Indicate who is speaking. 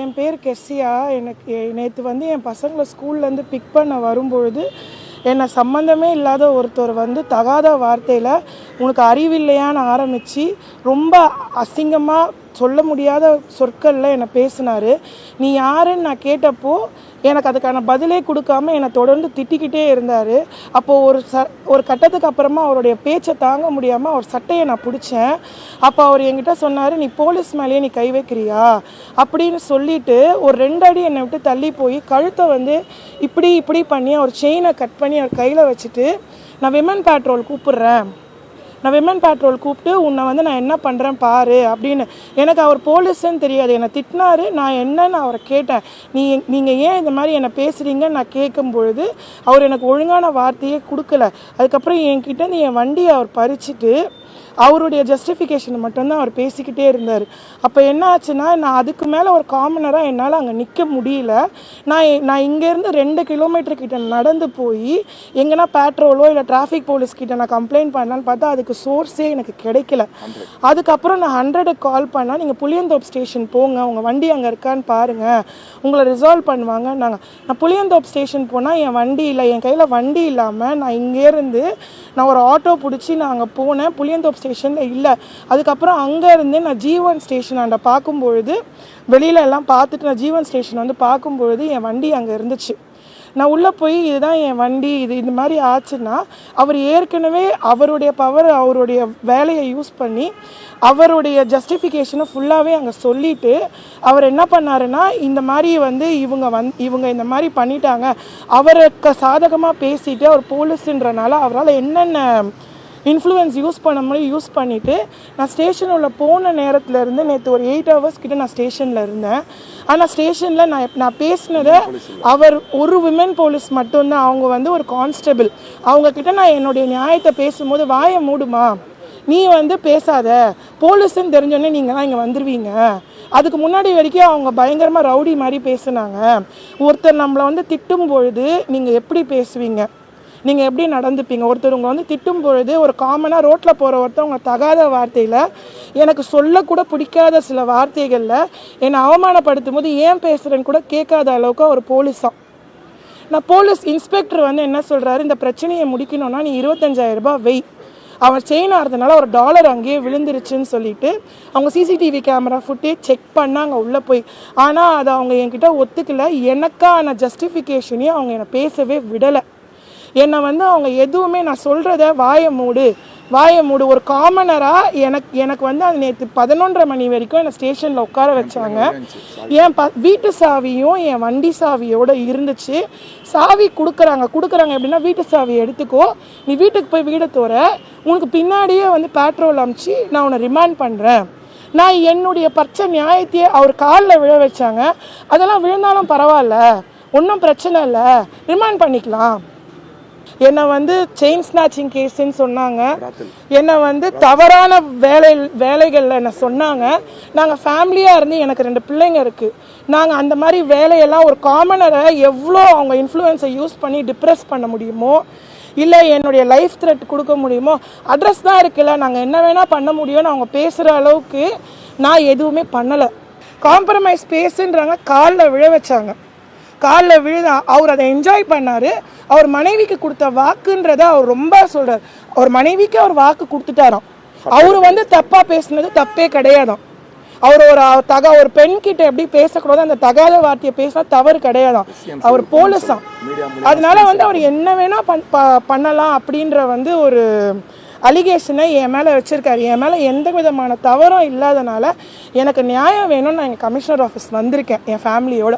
Speaker 1: என் பேர் கெர்சியா. எனக்கு நேற்று வந்து என் பசங்களை ஸ்கூல்லேருந்து பிக் பண்ண வரும்பொழுது என்னை சம்மந்தமே இல்லாத ஒருத்தர் வந்து தகாத வார்த்தையில் உனக்கு அறிவில்லையான்னு ஆரம்பித்து ரொம்ப அசிங்கமாக சொல்ல முடியாத சொற்களில் என்னை பேசினார். நீ யாருன்னு நான் கேட்டப்போ எனக்கு அதுக்கான பதிலே கொடுக்காம என்னை தொடர்ந்து திட்டிக்கிட்டே இருந்தார். அப்போது ஒரு ச ஒரு கட்டத்துக்கு அப்புறமா அவருடைய பேச்சை தாங்க முடியாமல் அவர் சட்டையை நான் பிடிச்சேன். அப்போ அவர் என்கிட்ட சொன்னார் நீ போலீஸ் மேலேயே நீ கை வைக்கிறியா? அப்படின்னு சொல்லிட்டு ஒரு ரெண்டு அடி என்னை விட்டு தள்ளி போய் கழுத்தை வந்து இப்படி இப்படி பண்ணி அவர் செயினை கட் பண்ணி அவர் கையில் வச்சுட்டு நான் விமன் பேட்ரோல் கூப்பிடுறேன். நான் விமன் பேட்ரோல் கூப்பிட்டு உன்னை வந்து நான் என்ன பண்ணுறேன் பாரு அப்படின்னு. எனக்கு அவர் போலீஸ்ன்னு தெரியாது. என்னை திட்டினாரு. நான் என்னன்னு அவரை கேட்டேன். நீ நீங்கள் ஏன் இந்த மாதிரி என்னை பேசுகிறீங்கன்னு நான் கேட்கும் பொழுது அவர் எனக்கு ஒழுங்கான வார்த்தையே கொடுக்கல. அதுக்கப்புறம் என்கிட்ட நீ என் வண்டியை அவர் பறிச்சுட்டு அவருடைய ஜஸ்டிஃபிகேஷன் மட்டும்தான் அவர் பேசிக்கிட்டே இருந்தார். அப்போ என்ன ஆச்சுன்னா நான் அதுக்கு மேலே ஒரு காமனராக என்னால் அங்கே நிற்க முடியல. நான் நான் இங்கேருந்து ரெண்டு கிலோமீட்டர் கிட்ட நடந்து போய் எங்கன்னா பேட்ரோலோ இல்லை டிராஃபிக் போலீஸ் கிட்ட நான் கம்ப்ளைண்ட் பண்ணலான்னு பார்த்தா அதுக்கு சோர்ஸே எனக்கு கிடைக்கல. அதுக்கப்புறம் நான் ஹண்ட்ரடுக்கு கால் பண்ணால் நீங்கள் புளியந்தோப் ஸ்டேஷன் போங்க உங்கள் வண்டி அங்கே இருக்கான்னு பாருங்கள் உங்களை ரிசால்வ் பண்ணுவாங்க நாங்கள் நான் புளியந்தோப் ஸ்டேஷன் போனால் என் வண்டி இல்லை என் கையில் வண்டி இல்லாமல் நான் இங்கேருந்து நான் ஒரு ஆட்டோ பிடிச்சி நான் அங்கே போனேன். புளியந்தோப் ஸ்டேஷனில் இல்லை. அதுக்கப்புறம் அங்கேருந்து நான் ஜீவன் ஸ்டேஷன் அண்ட பார்க்கும்பொழுது வெளியில எல்லாம் பார்த்துட்டு நான் ஜீவன் ஸ்டேஷன் வந்து பார்க்கும்பொழுது என் வண்டி அங்கே இருந்துச்சு. நான் உள்ளே போய் இதுதான் என் வண்டி இது இந்த மாதிரி ஆச்சுன்னா அவர் ஏற்கனவே அவருடைய பவர் அவருடைய வேலையை யூஸ் பண்ணி அவருடைய ஜஸ்டிஃபிகேஷனை ஃபுல்லாகவே அங்கே சொல்லிவிட்டு அவர் என்ன பண்ணாருன்னா இந்த மாதிரி வந்து இவங்க வந் இவங்க இந்த மாதிரி பண்ணிட்டாங்க. அவருக்கு சாதகமாக பேசிட்டு அவர் போலீஸுன்றனால அவரால் என்னென்ன இன்ஃப்ளூயன்ஸ் யூஸ் பண்ண மாதிரி யூஸ் பண்ணிவிட்டு நான் ஸ்டேஷன் உள்ள போன நேரத்துல இருந்து நேற்று ஒரு எயிட் ஹவர்ஸ் கிட்ட நான் ஸ்டேஷனில் இருந்தேன். ஆனால் ஸ்டேஷனில் நான் நான் பேசினதை அவர் ஒரு விமன் போலீஸ் மட்டும்தான் அவங்க வந்து ஒரு கான்ஸ்டபிள் அவங்க கிட்ட நான் என்னுடைய நியாயத்தை பேசும்போது வாயை மூடுமா? நீ வந்து பேசாத. போலீஸ்ன்னு தெரிஞ்சோடனே நீங்களாம் இங்கே வந்துடுவீங்க அதுக்கு முன்னாடி வரைக்கும் அவங்க பயங்கரமாக ரவுடி மாதிரி பேசுனாங்க. ஒருத்தர் நம்மளை வந்து திட்டும் பொழுது நீங்கள் எப்படி பேசுவீங்க? நீங்கள் எப்படி நடந்துப்பீங்க? ஒருத்தர் உங்களை வந்து திட்டும் பொழுது ஒரு காமனாக ரோட்டில் போகிற ஒருத்தவங்க தகாத வார்த்தையில் எனக்கு சொல்லக்கூட பிடிக்காத சில வார்த்தைகளில் என்னை அவமானப்படுத்தும் போது ஏன் பேசுகிறேன்னு கூட கேட்காத அளவுக்கு ஒரு போலீஸாக நான் போலீஸ் இன்ஸ்பெக்டர் வந்து என்ன சொல்கிறாரு இந்த பிரச்சனையை முடிக்கணும்னா நீ 25000 ரூபாய் வெய் அவன் செயின் ஆகிறதுனால ஒரு டாலர் அங்கேயே விழுந்துருச்சுன்னு சொல்லிட்டு அவங்க சிசிடிவி கேமரா ஃபுட்டேஜ் செக் பண்ணாங்க உள்ளே போய். ஆனால் அதை அவங்க என்கிட்ட ஒத்துக்கல. எனக்கான ஜஸ்டிஃபிகேஷனையும் அவங்க என்னை பேசவே விடலை. என்னை வந்து அவங்க எதுவுமே நான் சொல்கிறத வாயை மூடு. வாயை மூடு. ஒரு காமனராக எனக்கு எனக்கு வந்து அது நேற்று பதினொன்றரை மணி வரைக்கும் என்னை ஸ்டேஷனில் உட்கார வச்சாங்க. என் ப வீட்டு சாவியும் என் வண்டி சாவியோட இருந்துச்சு. சாவி கொடுக்குறாங்க கொடுக்குறாங்க எப்படின்னா வீட்டு சாவி எடுத்துக்கோ. நீ வீட்டுக்கு போய் வீடை தோற. உனக்கு பின்னாடியே வந்து பேட்ரோல் அமுச்சு நான் உன்னை ரிமாண்ட் பண்ணுறேன் நான் என்னுடைய பச்சை நியாயத்தையே அவர் காலில் விழ வச்சாங்க. அதெல்லாம் விழுந்தாலும் பரவாயில்ல. ஒன்றும் பிரச்சனை இல்லை. ரிமாண்ட் பண்ணிக்கலாம். என்னை வந்து செயின் ஸ்நாச்சிங் கேஸுன்னு சொன்னாங்க. என்னை வந்து தவறான வேலை வேலைகளில் என்ன சொன்னாங்க. நாங்கள் ஃபேமிலியாக இருந்து எனக்கு ரெண்டு பிள்ளைங்க இருக்குது நாங்கள் அந்த மாதிரி வேலையெல்லாம் ஒரு காமனரை எவ்வளோ அவங்க இன்ஃப்ளூயன்ஸை யூஸ் பண்ணி டிப்ரெஸ் பண்ண முடியுமோ இல்லை என்னுடைய லைஃப் த்ரெட் கொடுக்க முடியுமோ அட்ரஸ் தான் இருக்குல்ல. நாங்கள் என்ன வேணால் பண்ண முடியும்னு அவங்க பேசுகிற அளவுக்கு நான் எதுவுமே பண்ணலை. காம்ப்ரமைஸ் பேசுன்றாங்க காலில் விழ வச்சாங்க. காலில் விழுத அவர் அதை என்ஜாய் பண்ணாரு. அவர் மனைவிக்கு கொடுத்த வாக்குன்றத அவர் ரொம்ப சொல்றாரு. அவர் மனைவிக்கு அவர் வாக்கு கொடுத்துட்டாராம். அவர் வந்து தப்பா பேசுனது தப்பே கிடையாதாம். அவர் ஒரு தக ஒரு பெண் கிட்ட எப்படி பேசக்கூடாது அந்த தகாத வார்த்தையை பேசினா தவறு கிடையாதாம். அவர் போலீஸாம் அதனால வந்து அவர் என்ன வேணா பண்- ப- பண்ணலாம் அப்படின்ற வந்து ஒரு அலிகேஷனை என் மேலே வச்சிருக்காரு. என் மேலே எந்த விதமான தவறும் இல்லாதனால எனக்கு நியாயம் வேணும்னு நான் எங்கள் கமிஷனர் ஆஃபீஸ் வந்திருக்கேன். என் ஃபேமிலியோட.